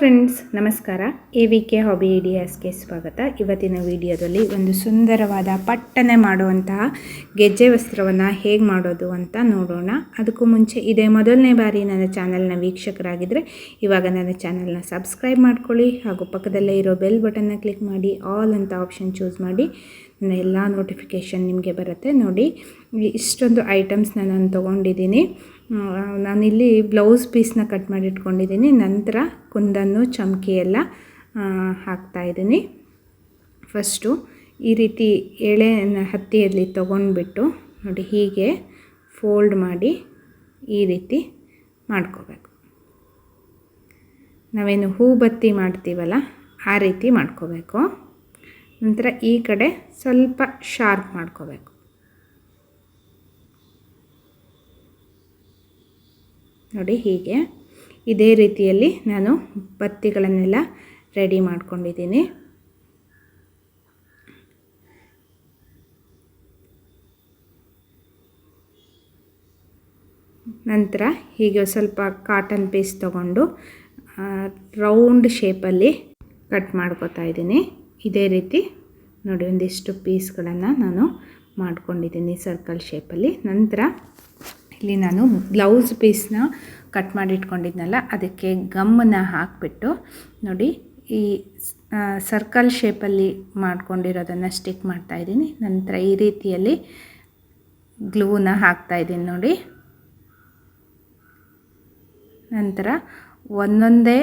Friends ನಮಸ್ಕಾರ. A V K hobby ಐಡಿಯಾಸ್ಗೆ ಸ್ವಾಗತ. ಇವತ್ತಿನ ವಿಡಿಯೋದಲ್ಲಿ ಒಂದು ಸುಂದರವಾದ ಪಟ್ಟನೆ ಮಾಡುವಂತಹ ಗೆಜ್ಜೆ ವಸ್ತ್ರವನ್ನು ಹೇಗೆ ಮಾಡೋದು ಅಂತ ನೋಡೋಣ. ಅದಕ್ಕೂ ಮುಂಚೆ ಇದೇ ಮೊದಲನೇ ಬಾರಿ ನನ್ನ ಚಾನಲ್ನ ವೀಕ್ಷಕರಾಗಿದ್ದರೆ ಇವಾಗ ನನ್ನ ಚಾನಲ್ನ ಸಬ್ಸ್ಕ್ರೈಬ್ ಮಾಡ್ಕೊಳ್ಳಿ ಹಾಗೂ ಪಕ್ಕದಲ್ಲೇ ಇರೋ ಬೆಲ್ ಬಟನ್ನ ಕ್ಲಿಕ್ ಮಾಡಿ, ಆಲ್ ಅಂತ ಆಪ್ಷನ್ ಚೂಸ್ ಮಾಡಿ, ನನ್ನ ಎಲ್ಲ ನೋಟಿಫಿಕೇಷನ್ ನಿಮಗೆ ಬರುತ್ತೆ. ನೋಡಿ, ಇಷ್ಟೊಂದು ಐಟಮ್ಸ್ನ ನಾನು ತೊಗೊಂಡಿದ್ದೀನಿ. ನಾನಿಲ್ಲಿ ಬ್ಲೌಸ್ ಪೀಸ್ನ ಕಟ್ ಮಾಡಿ ಇಟ್ಕೊಂಡಿದ್ದೀನಿ ನಂತರ ಕುಂದನ್ನು ಚಮಕಿ ಎಲ್ಲ ಆ, ಹಾಕ್ತಾ ಇದ್ದೀನಿ. ಫಸ್ಟು ಈ ರೀತಿ ಎಳೆ ಹತ್ತಿಯಲ್ಲಿ ತೊಗೊಂಡ್ಬಿಟ್ಟು ನೋಡಿ ಹೀಗೆ ಫೋಲ್ಡ್ ಮಾಡಿ ಈ ರೀತಿ ಮಾಡ್ಕೋಬೇಕು. ನಾವೇನು ಹೂ ಬತ್ತಿ ಮಾಡ್ತೀವಲ್ಲ ಆ ರೀತಿ ಮಾಡ್ಕೋಬೇಕು. ನಂತರ ಈ ಕಡೆ ಸ್ವಲ್ಪ ಶಾರ್ಪ್ ಮಾಡ್ಕೋಬೇಕು. ನೋಡಿ ಹೀಗೆ. ಇದೇ ರೀತಿಯಲ್ಲಿ ನಾನು ಬತ್ತಿಗಳನ್ನೆಲ್ಲ ರೆಡಿ ಮಾಡ್ಕೊಂಡಿದ್ದೀನಿ. ನಂತರ ಹೀಗೆ ಸ್ವಲ್ಪ ಕಾಟನ್ ಪೀಸ್ ತಗೊಂಡು ರೌಂಡ್ ಶೇಪಲ್ಲಿ ಕಟ್ ಮಾಡ್ಕೊತಾ ಇದ್ದೀನಿ. ಇದೇ ರೀತಿ ನೋಡಿ ಒಂದಿಷ್ಟು ಪೀಸ್ಗಳನ್ನು ನಾನು ಮಾಡ್ಕೊಂಡಿದ್ದೀನಿ ಸರ್ಕಲ್ ಶೇಪಲ್ಲಿ ನಂತರ ಇಲ್ಲಿ ನಾನು ಬ್ಲೌಸ್ ಪೀಸ್ನ ಕಟ್ ಮಾಡಿ ಇಟ್ಕೊಂಡಿದ್ನಲ್ಲ ಅದಕ್ಕೆ ಗಮ್ಮನ್ನು ಹಾಕಿಬಿಟ್ಟು ನೋಡಿ ಈ ಸರ್ಕಲ್ ಶೇಪಲ್ಲಿ ಮಾಡ್ಕೊಂಡಿರೋದನ್ನು ಸ್ಟಿಕ್ ಮಾಡ್ತಾಯಿದ್ದೀನಿ ನಂತರ ಈ ರೀತಿಯಲ್ಲಿ ಗ್ಲೂನ ಹಾಕ್ತಾಯಿದ್ದೀನಿ ನೋಡಿ. ನಂತರ ಒಂದೊಂದೇ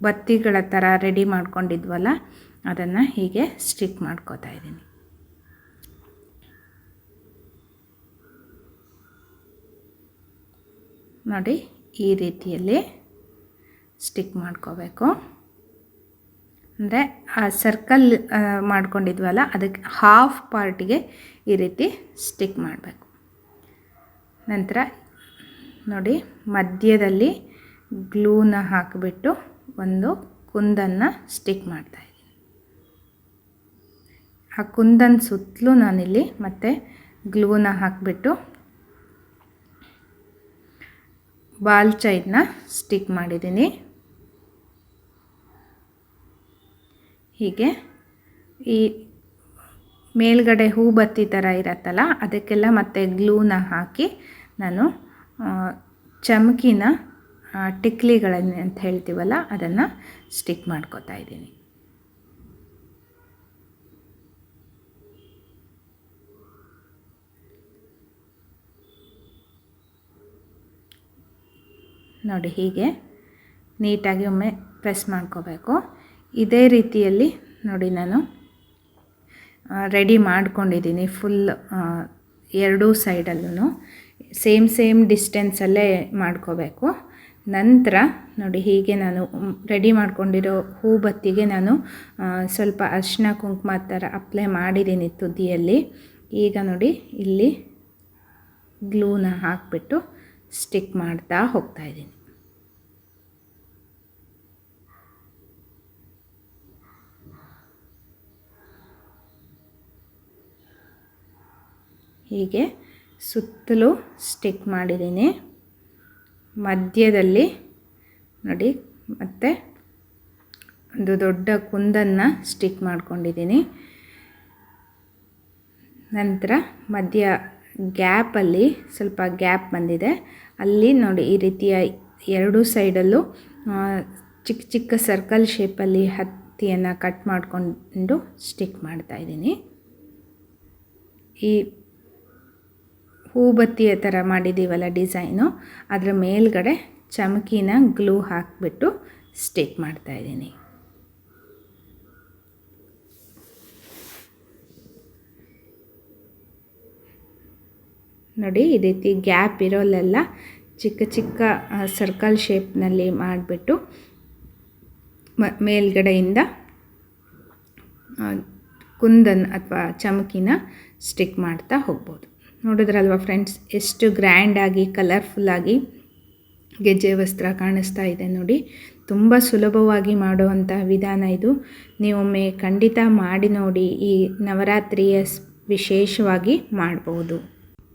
ಬತ್ತಿಗಳ ಥರ ರೆಡಿ ಮಾಡ್ಕೊಂಡಿದ್ವಲ್ಲ, ಅದನ್ನು ಹೀಗೆ ಸ್ಟಿಕ್ ಮಾಡ್ಕೋತಾ ಇದ್ದೀನಿ. ನೋಡಿ ಈ ರೀತಿಯಲ್ಲಿ ಸ್ಟಿಕ್ ಮಾಡ್ಕೋಬೇಕು. ಅಂದರೆ ಆ ಸರ್ಕಲ್ ಮಾಡ್ಕೊಂಡಿದ್ವಲ್ಲ, ಅದಕ್ಕೆ ಹಾಫ್ ಪಾರ್ಟಿಗೆ ಈ ರೀತಿ ಸ್ಟಿಕ್ ಮಾಡಬೇಕು. ನಂತರ ನೋಡಿ ಮಧ್ಯದಲ್ಲಿ ಗ್ಲೂನ ಹಾಕಿಬಿಟ್ಟು ಒಂದು ಕುಂದನ್ನು ಸ್ಟಿಕ್ ಮಾಡ್ತಾ ಮಾಡ್ತಾಯಿದ್ದೀನಿ ಆ ಕುಂದನ್ ಸುತ್ತಲೂ ನಾನಿಲ್ಲಿ ಮತ್ತು ಗ್ಲೂನ ಹಾಕಿಬಿಟ್ಟು ಬಾಲ್ ಚೈನ್ನ ಸ್ಟಿಕ್ ಮಾಡಿದ್ದೀನಿ. ಹೀಗೆ ಈ ಮೇಲ್ಗಡೆ ಹೂ ಬತ್ತಿ ಥರ ಇರತ್ತಲ್ಲ, ಅದಕ್ಕೆಲ್ಲ ಮತ್ತೆ ಗ್ಲೂನ ಹಾಕಿ ನಾನು ಚಮಕಿನ ಟಿಕ್ಲಿಗಳನ್ನು ಅಂತ ಹೇಳ್ತೀವಲ್ಲ, ಅದನ್ನು ಸ್ಟಿಕ್ ಮಾಡ್ಕೋತಾ ಇದ್ದೀನಿ. ನೋಡಿ ಹೀಗೆ ನೀಟಾಗಿ ಒಮ್ಮೆ ಪ್ರೆಸ್ ಮಾಡ್ಕೋಬೇಕು. ಇದೇ ರೀತಿಯಲ್ಲಿ ನೋಡಿ ನಾನು ರೆಡಿ ಮಾಡ್ಕೊಂಡಿದ್ದೀನಿ ಫುಲ್ ಎರಡೂ ಸೈಡಲ್ಲೂ ಸೇಮ್ ಸೇಮ್ ಡಿಸ್ಟೆನ್ಸಲ್ಲೇ ಮಾಡ್ಕೋಬೇಕು. ನಂತರ ನೋಡಿ ಹೀಗೆ ನಾನು ರೆಡಿ ಮಾಡ್ಕೊಂಡಿರೋ ಹೂ ಬತ್ತಿಗೆ ನಾನು ಸ್ವಲ್ಪ ಅರಿಶಿನ ಕುಂಕುಮ ಥರ ಅಪ್ಲೈ ಮಾಡಿದ್ದೀನಿ ತುದಿಯಲ್ಲಿ. ಈಗ ನೋಡಿ ಇಲ್ಲಿ ಗ್ಲೂನ ಹಾಕಿಬಿಟ್ಟು ಸ್ಟಿಕ್ ಮಾಡ್ತಾ ಹೋಗ್ತಾ ಇದ್ದೀನಿ. ಹೀಗೆ ಸುತ್ತಲೂ ಸ್ಟಿಕ್ ಮಾಡಿದ್ದೀನಿ. ಮಧ್ಯದಲ್ಲಿ ನೋಡಿ, ಮತ್ತು ಒಂದು ದೊಡ್ಡ ಕುಂದನ್ನು ಸ್ಟಿಕ್ ಮಾಡ್ಕೊಂಡಿದ್ದೀನಿ. ನಂತರ ಮಧ್ಯ ಗ್ಯಾಪಲ್ಲಿ ಸ್ವಲ್ಪ ಗ್ಯಾಪ್ ಬಂದಿದೆ. ಅಲ್ಲಿ ನೋಡಿ ಈ ರೀತಿಯ ಎರಡೂ ಸೈಡಲ್ಲೂ ಚಿಕ್ಕ ಚಿಕ್ಕ ಸರ್ಕಲ್ ಶೇಪಲ್ಲಿ ಹತ್ತಿಯನ್ನು ಕಟ್ ಮಾಡಿಕೊಂಡು ಸ್ಟಿಕ್ ಮಾಡ್ತಾಯಿದ್ದೀನಿ ಈ ಹೂಬತ್ತಿಯ ಥರ ಮಾಡಿದ್ದೀವಲ್ಲ ಡಿಸೈನು, ಅದರ ಮೇಲ್ಗಡೆ ಚಮಕಿನ ಗ್ಲೂ ಹಾಕಿಬಿಟ್ಟು ಸ್ಟಿಕ್ ಮಾಡ್ತಾಯಿದ್ದೀನಿ ನೋಡಿ, ಈ ರೀತಿ ಗ್ಯಾಪ್ ಇರೋಲ್ಲೆಲ್ಲ ಚಿಕ್ಕ ಚಿಕ್ಕ ಸರ್ಕಲ್ ಶೇಪ್ನಲ್ಲಿ ಮಾಡಿಬಿಟ್ಟು ಮೇಲ್ಗಡೆಯಿಂದ ಕುಂದನ್ ಅಥವಾ ಚಮಕಿನ ಸ್ಟಿಕ್ ಮಾಡ್ತಾ ಹೋಗ್ಬೋದು. ನೋಡಿದ್ರಲ್ವ ಫ್ರೆಂಡ್ಸ್ ಎಷ್ಟು ಗ್ರ್ಯಾಂಡಾಗಿ ಕಲರ್ಫುಲ್ಲಾಗಿ ಗೆಜ್ಜೆ ವಸ್ತ್ರ ಕಾಣಿಸ್ತಾ ಇದೆ ನೋಡಿ. ತುಂಬ ಸುಲಭವಾಗಿ ಮಾಡುವಂಥ ವಿಧಾನ ಇದು. ನೀವೊಮ್ಮೆ ಖಂಡಿತ ಮಾಡಿ ನೋಡಿ, ಈ ನವರಾತ್ರಿಯ ವಿಶೇಷವಾಗಿ ಮಾಡ್ಬೋದು.